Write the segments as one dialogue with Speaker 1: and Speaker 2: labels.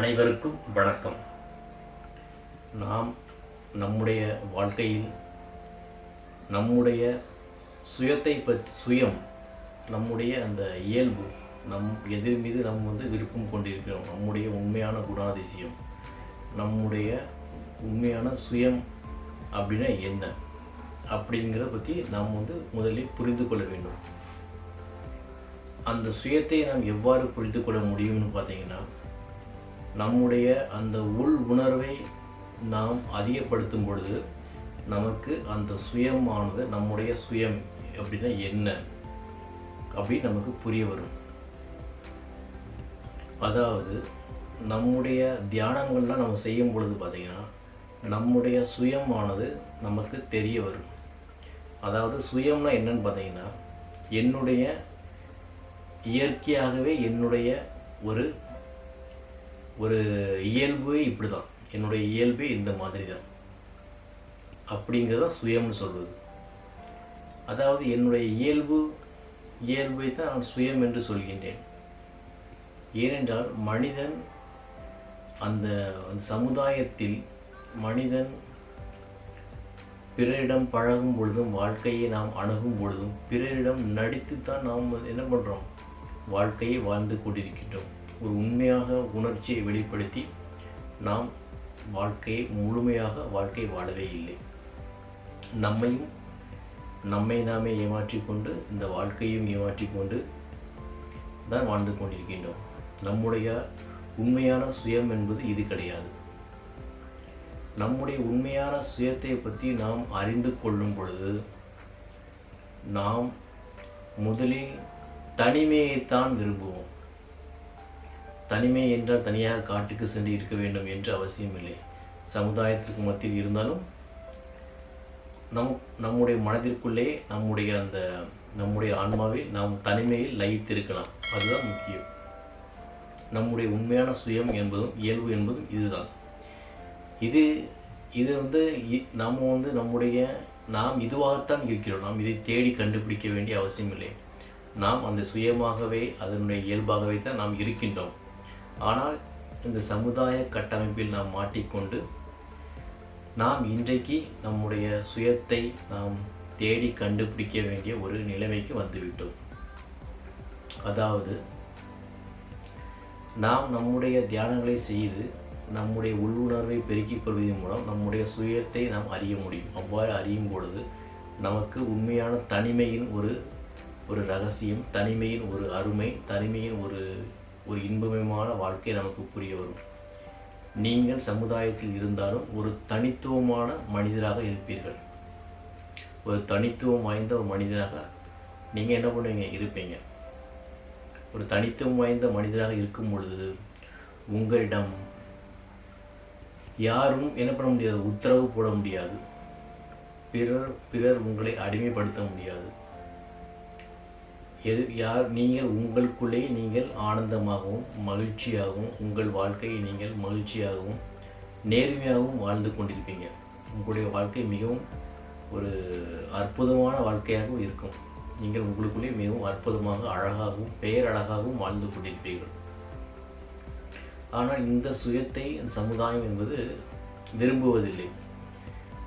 Speaker 1: அனைவருக்கும் வணக்கம். நாம் நம்முடைய வாழ்க்கையில் நம்முடைய சுயத்தை பற்றி சுயம் நம்முடைய அந்த இயல்பு நம் எது மீது நம் வந்து விருப்பம் கொண்டிருக்கிறோம். நம்முடைய உண்மையான குணாதிசயம் நம்முடைய உண்மையான சுயம் அப்படின்னா என்ன? அப்படிங்கிறத பற்றி நாம் வந்து முதலில் புரிந்து கொள்ள வேண்டும். அந்த சுயத்தை நாம் எவ்வாறு புரிந்து கொள்ள முடியும்னு பார்த்தீங்கன்னா நம்முடைய அந்த உள் உணர்வை நாம் அதிகப்படுத்தும் பொழுது நமக்கு அந்த சுயமானது நம்முடைய சுயம் அப்படின்னா என்ன? அப்படின்னு நமக்கு புரிய வரும். அதாவது நம்முடைய தியானங்கள்லாம் நம்ம செய்யும் பொழுது பார்த்திங்கன்னா நம்முடைய சுயமானது நமக்கு தெரிய வரும். அதாவது சுயம்னா என்னன்னு பார்த்தீங்கன்னா என்னுடைய இயற்கையாகவே என்னுடைய ஒரு ஒரு இயல்பு இப்படி தான் என்னுடைய இயல்பே இந்த மாதிரி தான் அப்படிங்கிறத சுயம்னு சொல்வது அதாவது என்னுடைய இயல்பு இயல்பை தான் நான் சுயம் என்று சொல்கின்றேன். ஏனென்றால் மனிதன் அந்த அந்த சமுதாயத்தில் மனிதன் பிறரிடம் பழகும் பொழுதும் வாழ்க்கையை நாம் அணுகும் பொழுதும் பிறரிடம் நடித்துத்தான் நாம் என்ன பண்ணுறோம் வாழ்க்கையை வாழ்ந்து கொண்டிருக்கின்றோம். ஒரு உண்மையாக உணர்ச்சியை வெளிப்படுத்தி நாம் வாழ்க்கையை முழுமையாக வாழ்க்கை வாழவே இல்லை. நம்மையும் நம்மை நாமே ஏமாற்றிக்கொண்டு இந்த வாழ்க்கையும் ஏமாற்றிக்கொண்டு தான் வாழ்ந்து கொண்டிருக்கின்றோம். நம்முடைய உண்மையான சுயம் என்பது இது கிடையாது. நம்முடைய உண்மையான சுயத்தை பற்றி நாம் அறிந்து கொள்ளும் பொழுது நாம் முதலில் தனிமையைத்தான் விரும்புவோம். தனிமை என்றால் தனியாக காட்டுக்கு சென்று இருக்க வேண்டும் என்று அவசியமில்லை. சமுதாயத்திற்கு மத்தியில் இருந்தாலும் நம் நம்முடைய மனதிற்குள்ளே நம்முடைய அந்த நம்முடைய ஆன்மாவில் நாம் தனிமையில் லயித்திருக்கலாம். அதுதான் முக்கியம். நம்முடைய உண்மையான சுயம் என்பதும் இயல்பு என்பதும் இதுதான். இது இது வந்து இ- வந்து நம்முடைய நாம் இதுவாகத்தான் இருக்கிறோம். நாம் இதை தேடி கண்டுபிடிக்க வேண்டிய அவசியமில்லை. நாம் அந்த சுயமாகவே அதனுடைய இயல்பாகவே தான் நாம் இருக்கின்றோம். ஆனால் இந்த சமுதாய கட்டமைப்பில் நாம் மாட்டிக்கொண்டு நாம் இன்றைக்கு நம்முடைய சுயத்தை நாம் தேடி கண்டுபிடிக்க வேண்டிய ஒரு நிலைமைக்கு வந்துவிட்டோம். அதாவது நாம் நம்முடைய தியானங்களை செய்து நம்முடைய உள்ளுணர்வை பெருக்கிக் கொள்வதன் மூலம் நம்முடைய சுயத்தை நாம் அறிய முடியும். அவ்வாறு அறியும் பொழுது நமக்கு உண்மையான தனிமையின் ஒரு ஒரு ரகசியம் தனிமையின் ஒரு அருமை தனிமையின் ஒரு ஒரு இன்பமயமான வாழ்க்கை நமக்கு புரிய வரும். நீங்கள் சமுதாயத்தில் இருந்தாலும் ஒரு தனித்துவமான மனிதராக இருப்பீர்கள். ஒரு தனித்துவம் வாய்ந்த ஒரு மனிதராக நீங்கள் என்ன பண்ணுவீங்க? இருப்பீங்க. ஒரு தனித்துவம் வாய்ந்த மனிதராக இருக்கும் பொழுது உங்களிடம் யாரும் என்ன பண்ண முடியாது? உத்தரவு போட முடியாது. பிறர் பிறர் உங்களை அடிமைப்படுத்த முடியாது. எது யார் நீங்கள் உங்களுக்குள்ளே நீங்கள் ஆனந்தமாகவும் மகிழ்ச்சியாகவும் உங்கள் வாழ்க்கையை நீங்கள் மகிழ்ச்சியாகவும் நேர்மையாகவும் வாழ்ந்து கொண்டிருப்பீங்க. உங்களுடைய வாழ்க்கை மிகவும் ஒரு அற்புதமான வாழ்க்கையாகவும் இருக்கும். நீங்கள் உங்களுக்குள்ளே மிகவும் அற்புதமாக அழகாகவும் பேரழகாகவும் வாழ்ந்து கொண்டிருப்பீர்கள். ஆனால் இந்த சுயத்தை இந்த சமுதாயம் என்பது விரும்புவதில்லை.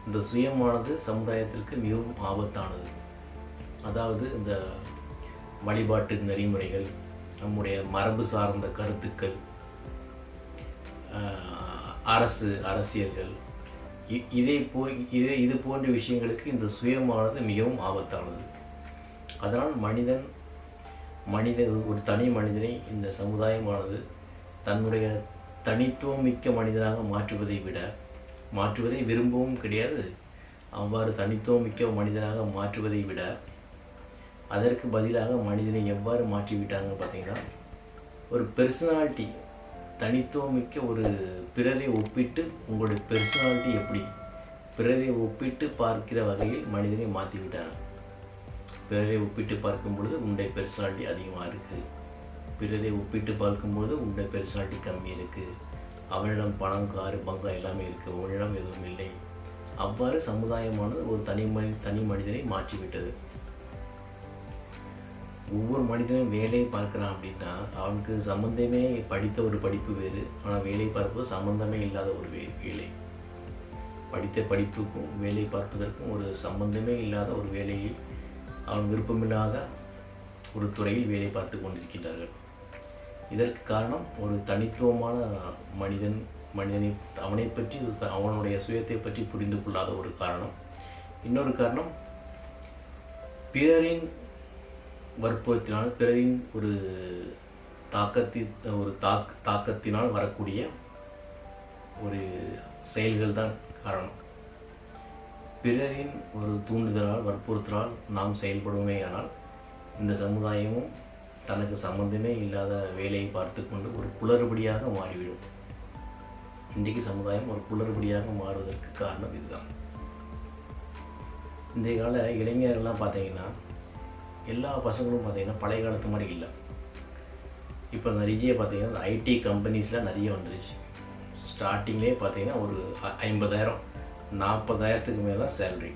Speaker 1: இந்த சுயமானது சமுதாயத்திற்கு மிகவும் ஆபத்தானது. அதாவது இந்த வழிபாட்டு நெறிமுறைகள் நம்முடைய மரபு சார்ந்த கருத்துக்கள் அரசு அரசியல்கள் இ- இதே போய் இதே இது போன்ற விஷயங்களுக்கு இந்த சுயமானது மிகவும் ஆபத்தானது. அதனால் மனிதன் மனிதன் ஒரு தனி மனிதனை இந்த சமுதாயமானது தன்னுடைய தனித்துவம் மிக்க மனிதனாக மாற்றுவதை விட மாற்றுவதை விரும்பவும் கிடையாது. அவ்வாறு தனித்துவம் மிக்க மனிதனாக மாற்றுவதை விட அதற்கு பதிலாக மனிதனை எவ்வாறு மாற்றிவிட்டாங்க பார்த்தீங்கன்னா ஒரு பெர்சனாலிட்டி தனித்துவமிக்க ஒரு பிறரை ஒப்பிட்டு உங்களுடைய பெர்சனாலிட்டி எப்படி? பிறரை ஒப்பிட்டு பார்க்கிற வகையில் மனிதனை மாற்றி விட்டாங்க பிறரை ஒப்பிட்டு பார்க்கும் பொழுது உன்னுடைய பெர்சனாலிட்டி அதிகமாக இருக்குது பிறரை ஒப்பிட்டு பார்க்கும்பொழுது உன்னுடைய பெர்சனாலிட்டி கம்மி இருக்குது அவனிடம் பணம் காரு பங்களா எல்லாமே இருக்குது உன்னிடம் எதுவும் இல்லை. அவ்வாறு சமுதாயமானது ஒரு தனி மனி தனி மனிதனை மாற்றிவிட்டது. ஒவ்வொரு மனிதனும் வேலையை பார்க்குறான் அப்படின்னா அவனுக்கு சம்மந்தமே படித்த ஒரு படிப்பு வேறு ஆனால் வேலை பார்ப்பது சம்மந்தமே இல்லாத ஒரு வே வேலை. படித்த படிப்புக்கும் வேலை பார்ப்பதற்கும் ஒரு சம்பந்தமே இல்லாத ஒரு வேலையில் அவன் விருப்பமில்லாத ஒரு துறையில் வேலை பார்த்து கொண்டிருக்கின்றார்கள். இதற்கு காரணம் ஒரு தனித்துவமான மனிதன் மனிதனை அவனை பற்றி அவனுடைய சுயத்தை பற்றி புரிந்து கொள்ளாத ஒரு காரணம். இன்னொரு காரணம் பிறரின் வற்புறுத்தினால் பிறரின் ஒரு தாக்கத்தி ஒரு தாக் தாக்கத்தினால் வரக்கூடிய ஒரு செயல்கள் தான் காரணம். பிறரின் ஒரு தூண்டுதலால் வற்புறுத்தலால் நாம் செயல்படுவோமே ஆனால் இந்த சமுதாயமும் தனக்கு சம்பந்தமே இல்லாத வேலையை பார்த்து கொண்டு ஒரு குளறுபடியாக மாறிவிடும். இன்றைக்கு சமுதாயம் ஒரு குளறுபடியாக மாறுவதற்கு காரணம் இதுதான். இன்றைய கால இளைஞர்கள்லாம் பார்த்தீங்கன்னா எல்லா பசங்களும் பார்த்தீங்கன்னா பழைய காலத்து மாதிரி இல்லை. இப்போ நிறைய பார்த்திங்கன்னா ஐடி கம்பெனிஸ்லாம் நிறைய வந்துருச்சு. ஸ்டார்டிங்லேயே பார்த்தீங்கன்னா ஒரு ஐம்பதாயிரம். நாற்பதாயிரத்துக்கு மேலே சேல்ரி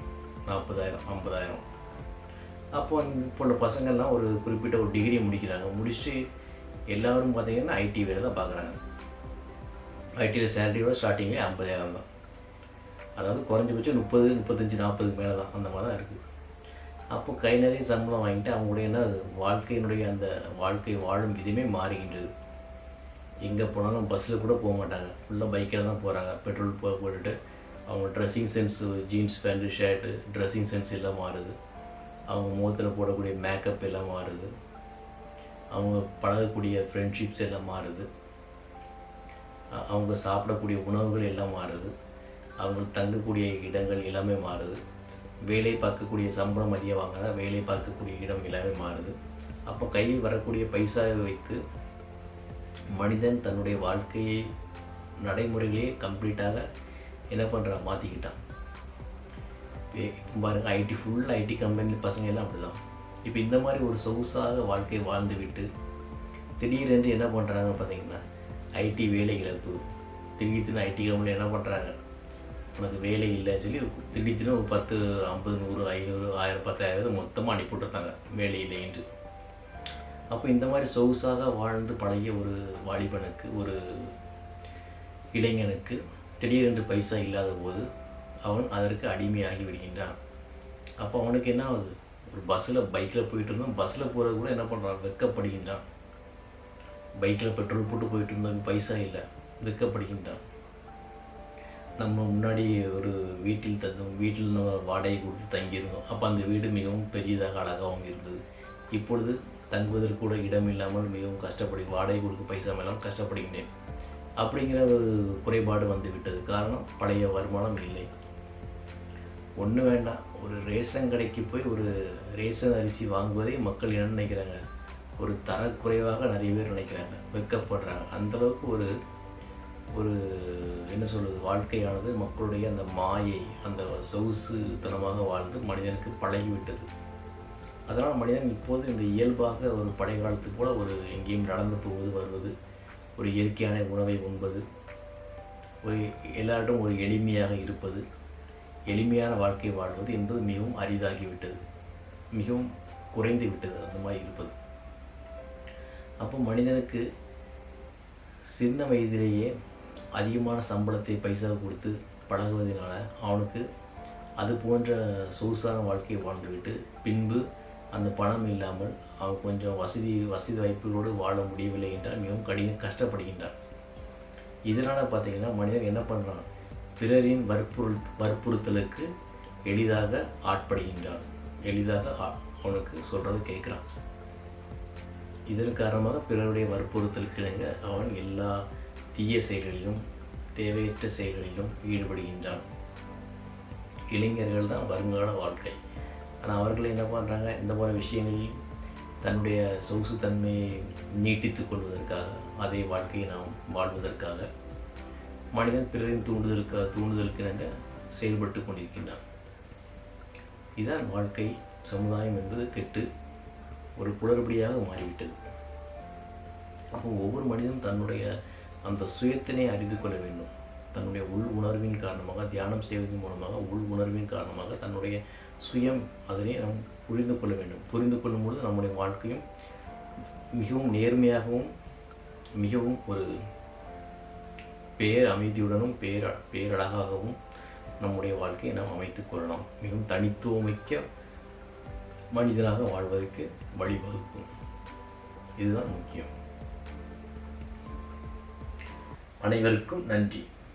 Speaker 1: நாற்பதாயிரம் ஐம்பதாயிரம். அப்போ இப்போ உள்ள பசங்கள்லாம் ஒரு குறிப்பிட்ட ஒரு டிகிரி முடிக்கிறாங்க. முடிச்சுட்டு எல்லாரும் பார்த்திங்கன்னா ஐடி வேலை தான் பார்க்குறாங்க. ஐடியில் சேலரியோட ஸ்டார்டிங்கே ஐம்பதாயிரம் தான். அதாவது குறைஞ்சபட்சம் முப்பது முப்பத்தஞ்சு நாற்பதுக்கு மேலே தான் அந்த மாதிரி தான் இருக்குது. அப்போ கை நிறைய சம்பளம் வாங்கிட்டு அவங்களுடைய என்ன வாழ்க்கையினுடைய அந்த வாழ்க்கை வாழும் விதமே மாறுகின்றது. எங்கே போனாலும் பஸ்ஸில் கூட போக மாட்டாங்க. ஃபுல்லாக பைக்கில் தான் போகிறாங்க பெட்ரோல் போ போட்டுட்டு அவங்க dressing sense jeans pant shirt dressing sense எல்லாம் மாறுது. அவங்க முகத்தில் போடக்கூடிய மேக்கப் எல்லாம் மாறுது. அவங்க பழகக்கூடிய ஃப்ரெண்ட்ஷிப்ஸ் எல்லாம் மாறுது. அவங்க சாப்பிடக்கூடிய உணவுகள் எல்லாம் மாறுது. அவங்க தங்கக்கூடிய இடங்கள் எல்லாமே மாறுது. வேலை பார்க்கக்கூடிய சம்பளம் அதிகம் வாங்கினா வேலை பார்க்கக்கூடிய இடம் எல்லாமே மாறுது. அப்போ கையில் வரக்கூடிய பைசாவை வைத்து மனிதன் தன்னுடைய வாழ்க்கையை நடைமுறைகளையே கம்ப்ளீட்டாக என்ன பண்ணுறான் மாற்றிக்கிட்டான் இப்போ ஐடி ஃபுல் ஐடி கம்பெனி பசங்க எல்லாம் அப்படிதான். இப்போ இந்த மாதிரி ஒரு சொகுசாக வாழ்க்கை வாழ்ந்து விட்டு திடீரென்று என்ன பண்ணுறாங்க பார்த்தீங்கன்னா ஐடி வேலை இழப்பு திடீர்னு ஐடி கம்பெனி என்ன பண்ணுறாங்க உனக்கு வேலை இல்லைன்னு சொல்லி திடீர்னு ஒரு பத்து ஐம்பது நூறு ஐநூறு ஆயிரம் பத்தாயிரம் மொத்தமாக அனுப்பிவிட்டுருக்காங்க வேலை இல்லைன்று அப்போ இந்த மாதிரி சொகுசாக வாழ்ந்து பழகிய ஒரு வாலிபனுக்கு ஒரு இளைஞனுக்கு திடீரென்று பைசா இல்லாத போது அவன் அதற்கு அடிமையாகி விடுகின்றான். அப்போ அவனுக்கு என்ன ஆகுது? ஒரு பஸ்ஸில் பைக்கில் போயிட்டு இருந்தோம். பஸ்ஸில் போகிறது கூட என்ன பண்ணுறான் வெக்கப்படுகின்றான். பைக்கில் பெட்ரோல் போட்டு போயிட்டு இருந்தோம் பைசா இல்லை. வெக்கப்படுகின்றான். நம்ம முன்னாடி ஒரு வீட்டில் தங்கும் வீட்டில் நம்ம வாடகை கொடுத்து தங்கியிருந்தோம். அப்போ அந்த வீடு மிகவும் பெரியதாக அழகாகவும் இருந்தது. இப்பொழுது தங்குவதற்கு கூட இடம் இல்லாமல் மிகவும் கஷ்டப்படி வாடகை கொடுக்க பைசா மேலாம் கஷ்டப்படுகின்றேன். அப்படிங்கிற ஒரு குறைபாடு வந்து விட்டது காரணம் பழைய வருமானம் இல்லை. ஒன்று வேண்டாம். ஒரு ரேஷன் கடைக்கு போய் ஒரு ரேஷன் அரிசி வாங்குவதை மக்கள் என்ன நினைக்கிறாங்க? ஒரு தரக்குறைவாக நிறைய பேர் நினைக்கிறாங்க. வெக்கப்படுறாங்க அந்தளவுக்கு ஒரு ஒரு என்ன சொல்வது வாழ்க்கையானது மக்களுடைய அந்த மாயை அந்த சொகுசுத்தனமாக வாழ்ந்து மனிதனுக்கு பழகிவிட்டது. அதனால் மனிதன் இப்போது இந்த இயல்பாக ஒரு பழைய காலத்துக்கு போல ஒரு எங்கேயும் நடந்து போவது வருவது ஒரு இயற்கையான உணவை உண்பது ஒரு எல்லார்டும் ஒரு எளிமையாக இருப்பது எளிமையான வாழ்க்கை வாழ்வது என்பது மிகவும் அரிதாகிவிட்டது. மிகவும் குறைந்து விட்டது அந்த மாதிரி இருப்பது. அப்போ மனிதனுக்கு சின்ன வயதிலேயே அதிகமான சம்பளத்தை பைசா கொடுத்து பழகுவதனால அவனுக்கு அது போன்ற சொகுசான வாழ்க்கையை வாழ்ந்துவிட்டு பின்பு அந்த பணம் இல்லாமல் அவன் கொஞ்சம் வசதி வசதி வாய்ப்புகளோடு வாழ முடியவில்லை என்றால் மிகவும் கடின கஷ்டப்படுகின்றான். இதனால் பார்த்திங்கன்னா மனிதன் என்ன பண்ணுறான் பிறரின் வற்புறுத் வற்புறுத்தலுக்கு எளிதாக ஆட்படுகின்றான். எளிதாக அவனுக்கு சொல்கிறத கேட்குறான். இதன் காரணமாக பிறருடைய வற்புறுத்தலுக்கு அவன் எல்லா தீய செயல்களிலும் தேவையற்ற செயல்களிலும் ஈடுபடுகின்றான். இளைஞர்கள் தான் வருங்கால வாழ்க்கை. ஆனால் அவர்கள் என்ன பண்ணுறாங்க இந்த போல விஷயங்களில் தன்னுடைய சொகுசுத்தன்மையை நீட்டித்துக் கொள்வதற்காக அதே வாழ்க்கையை நாம் வாழ்வதற்காக மனிதன் பிறரின் தூண்டுதலுக்கு தூண்டுதலுக்கிணங்க செயல்பட்டு கொண்டிருக்கின்றான். இதான் வாழ்க்கை. சமுதாயம் என்பது கெட்டு ஒரு குளறுபடியாக மாறிவிட்டது. அப்போ ஒவ்வொரு மனிதனும் தன்னுடைய அந்த சுயத்தினை அறிந்து கொள்ள வேண்டும். தன்னுடைய உள் உணர்வின் காரணமாக தியானம் செய்வதன் மூலமாக உள் உணர்வின் காரணமாக தன்னுடைய சுயம் அதனை நாம் புரிந்து கொள்ள வேண்டும். புரிந்து கொள்ளும் பொழுது நம்முடைய வாழ்க்கையும் மிகவும் நேர்மையாகவும் மிகவும் ஒரு பேர் அமைதியுடனும் பேர பேரழகாகவும் நம்முடைய வாழ்க்கையை நாம் அமைத்துக் கொள்ளலாம். மிகவும் தனித்துவமிக்க மனிதனாக வாழ்வதற்கு வழிவகுக்கும். இதுதான் முக்கியம். அனைவருக்கும் நன்றி.